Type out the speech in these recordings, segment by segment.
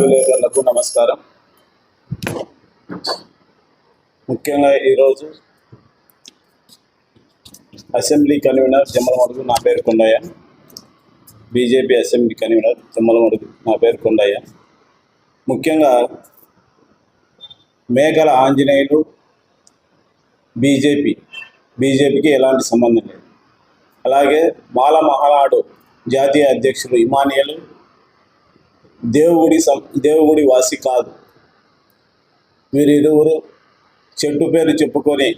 విలేకరులకు నమస్కారం. ముఖ్యంగా ఈరోజు అసెంబ్లీ కన్వీనర్ జమ్మలమడుగు నా పేరు Kondaiah. BJP assembly convener Jammalamadugu నా పేరు కొండయ్య. ముఖ్యంగా మేఘల ఆంజనేయులు బీజేపీ బీజేపీకి ఎలాంటి సంబంధం లేదు. అలాగే మాల మహానాడు జాతీయ అధ్యక్షులు ఇమానియలు. దేవుడి దేవుడి వాసి కాదు. వీరిరువురు చెట్టు పేరు చెప్పుకొని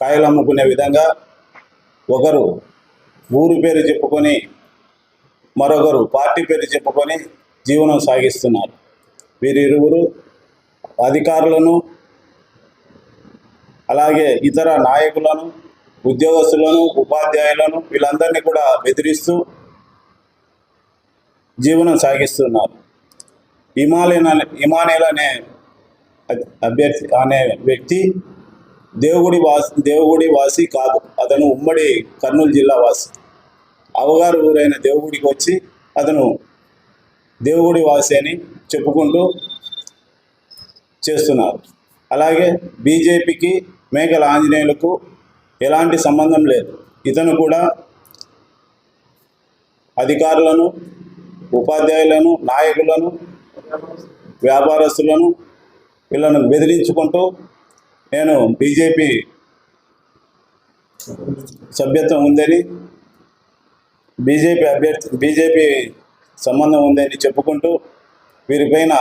కాయలు అమ్ముకునే విధంగా ఒకరు ఊరు పేరు చెప్పుకొని మరొకరు పార్టీ పేరు చెప్పుకొని జీవనం సాగిస్తున్నారు. వీరిరువురు అధికారులను అలాగే ఇతర నాయకులను ఉద్యోగస్తులను ఉపాధ్యాయులను వీళ్ళందరినీ కూడా బెదిరిస్తూ జీవనం సాగిస్తున్నారు. హిమాలయన్ అనే హిమాలయల్ అనే అభ్యర్థి అనే వ్యక్తి దేవుడి వాసి దేవుడి వాసి కాదు. అతను ఉమ్మడి కర్నూలు జిల్లా వాసి. అవగారు ఊరైన దేవుడికి వచ్చి అతను దేవుడి వాసి అని చెప్పుకుంటూ చేస్తున్నారు. అలాగే బీజేపీకి మేకల ఆంజనేయులకు ఎలాంటి సంబంధం లేదు. ఇతను కూడా అధికారులను ఉపాధ్యాయులను నాయకులను వ్యాపారస్తులను వీళ్ళను బెదిరించుకుంటూ నేను బీజేపీ సభ్యత్వం ఉందని బీజేపీ అభ్యర్థి బీజేపీ సంబంధం ఉందని చెప్పుకుంటూ వీరిపైన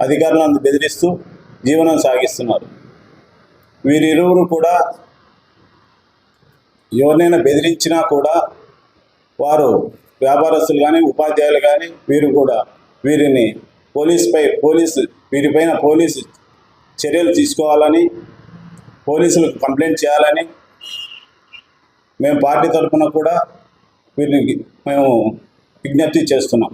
అధికారులను బెదిరిస్తూ జీవనం సాగిస్తున్నారు. వీరిరువురు కూడా ఎవరినైనా బెదిరించినా కూడా వారు వ్యాపారస్తులు కానీ ఉపాధ్యాయులు కానీ వీరు కూడా వీరిని పోలీసుపై పోలీసు వీరిపైన పోలీసు చర్యలు తీసుకోవాలని పోలీసులకు కంప్లైంట్ చేయాలని మేము పార్టీ తరఫున కూడా వీరిని మేము విజ్ఞప్తి చేస్తున్నాం.